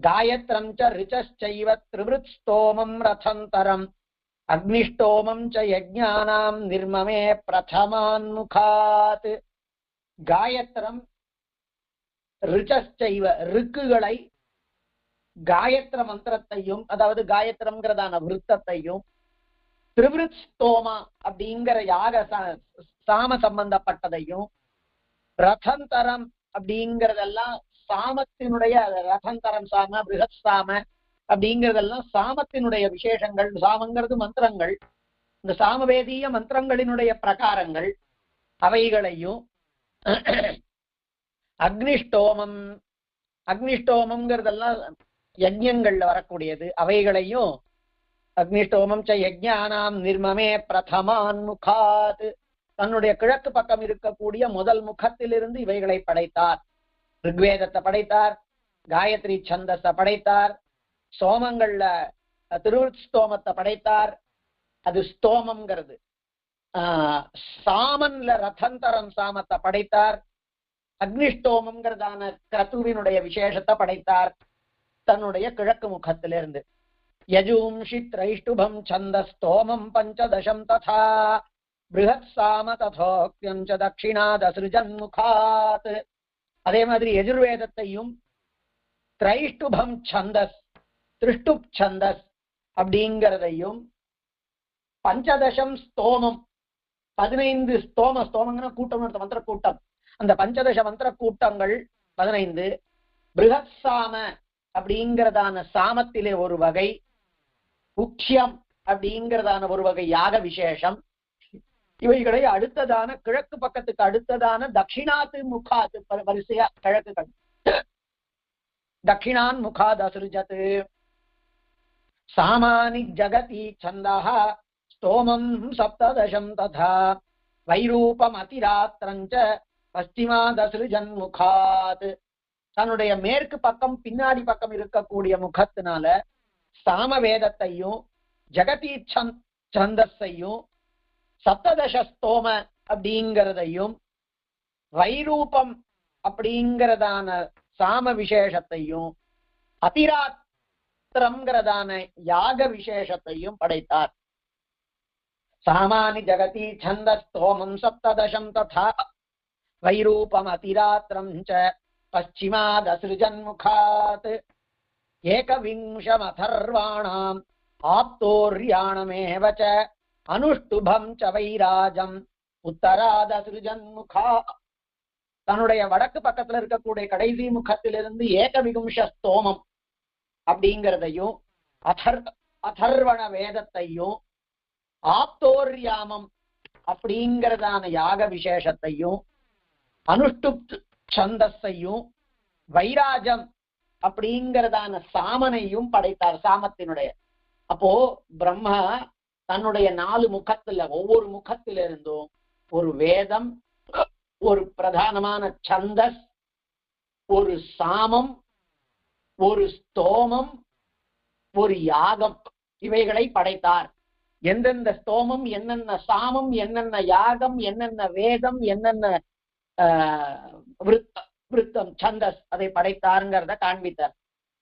காயத்ரம் ச ரிச்சைவ திரிவிருத் ஸ்தோமம் ரதந்தரம் அக்னிஷ்டோமம் ச யஜ்ஞானாம் நிர்மமே பிரதமான்முகாத் காயத்ரம் ரிச்சைவ ரிக்குகளை காயத்ர மந்திரத்தையும் அதாவது காயத்ரம்ங்கிறதான விருத்தத்தையும் திரிவிருத் ஸ்தோமா அப்படிங்கிற யாக சாம சம்பந்தப்பட்டதையும் ரதந்தரம் அப்படிங்கிறதெல்லாம் சாமத்தினுடைய ரதந்தரம் சாம பிருகத் சாம அப்படிங்கிறதெல்லாம் சாமத்தினுடைய விசேஷங்கள் சாமங்கிறது மந்திரங்கள். இந்த சாமவேதீய மந்திரங்களினுடைய பிரகாரங்கள் அவைகளையும் அக்னிஷ்டோமம் அக்னிஷ்டோமம்ங்கிறதெல்லாம் யஜ்யங்கள்ல வரக்கூடியது. அவைகளையும் அக்னிஷ்டோமம் ச யஜ்ஞானாம் நிர்மமே பிரதமான் முகாத். தன்னுடைய கிழக்கு பக்கம் இருக்கக்கூடிய முதல் முகத்திலிருந்து இவைகளை படைத்தார். ரிக்வேதத்தை படைத்தார் காயத்ரி சந்தஸை படைத்தார் சோமங்கள்ல திருஸ்தோமத்தை ஸ்தோமத்தை படைத்தார். அது ஸ்தோமம்ங்கிறது. ஆஹ் சாமன்ல ரதந்தரம் சாமத்தை படைத்தார். அக்னிஷ்டோமம்ங்கிறதான கிரத்துவினுடைய விசேஷத்தை படைத்தார். தன்னுடைய கிழக்கு முகத்திலிருந்து. யஜூம்ஷி திரைஷ்டுபம் சந்த ஸ்தோமம் பஞ்சதசம் ததா. பிருகத் சாம ததோக்யம் ச தட்சிணாதசிருஜன் முகாத் அதே மாதிரி எஜுர்வேதத்தையும் திரைஷ்டுபம் சந்தஸ் திருஷ்டுப் சந்தஸ் அப்படிங்கிறதையும் பஞ்சதசம் ஸ்தோமம் பதினைந்து ஸ்தோம ஸ்தோமங்கன்னா கூட்டம் அர்த்தம், மந்திர கூட்டம் அந்த பஞ்சதச மந்திர கூட்டங்கள் பதினைந்து பிருகத் சாம அப்படிங்கிறதான சாமத்திலே ஒரு வகை முக்கியம் அப்படிங்கிறதான ஒரு வகை யாக விசேஷம். இவைகளை அடுத்ததான கிழக்கு பக்கத்துக்கு அடுத்ததான தட்சிணாத்து முகாத்து வரிசையா கிழக்கு கண் தட்சிணான் முகாத் அசுருஜத் சாமானி ஜகதி சந்தா ஸ்தோமம் சப்ததசம் ததா. வைரூபம் அதிராத்திரஞ்ச பஸ்திமாதசிருஜன் முகாத். தன்னுடைய மேற்கு பக்கம் பின்னாடி பக்கம் இருக்கக்கூடிய முகத்தினால சாம வேதத்தையும் ஜெகதி சந்த் சந்தஸையும் சப்ததச ஸ்தோம அப்படிங்கிறதையும் வைரூபம் அப்படிங்கிறதான சாம விசேஷத்தையும் அதிராத்திரம்ங்கிறதான யாக விசேஷத்தையும் படைத்தார் சாமானி ஜகதி சந்த ஸ்தோமம் சப்ததசம் ததா வைரூபம் அதிராத்திரம் ச பச்சிமாதசிருஜன்முகாத் एकविंशमथर्वाणाम् आप्तोर्याणमेव च அனுஷ்டுபம் ச வைராஜம். உத்தராதசிருஜன் முகா தன்னுடைய வடக்கு பக்கத்துல இருக்கக்கூடிய கடைசி முகத்திலிருந்து ஏகவிகும்ச ஸ்தோமம் அப்படிங்கிறதையும் அதர் அதர்வண வேதத்தையும் ஆப்தோர்யாமம் அப்படிங்கிறதான யாக விசேஷத்தையும் அனுஷ்டு சந்தஸையும் வைராஜம் அப்படிங்கிறதான சாமனையும் படைத்தார் சாமத்தினுடைய. அப்போ பிரம்மா தன்னுடைய நாலு முகத்துல ஒவ்வொரு முகத்தில இருந்தும் ஒரு வேதம் ஒரு பிரதானமான சந்தஸ் ஒரு சாமம் ஒரு ஸ்தோமம் ஒரு யாகம். இவைகளை படைத்தார். எந்தெந்த ஸ்தோமம் என்னென்ன சாமம் என்னென்ன யாகம் என்னென்ன வேதம் என்னென்ன ஆஹ், விருத்தம் விருத்தம் சந்தஸ் அதை படைத்தாருங்கிறத காண்பித்தார்.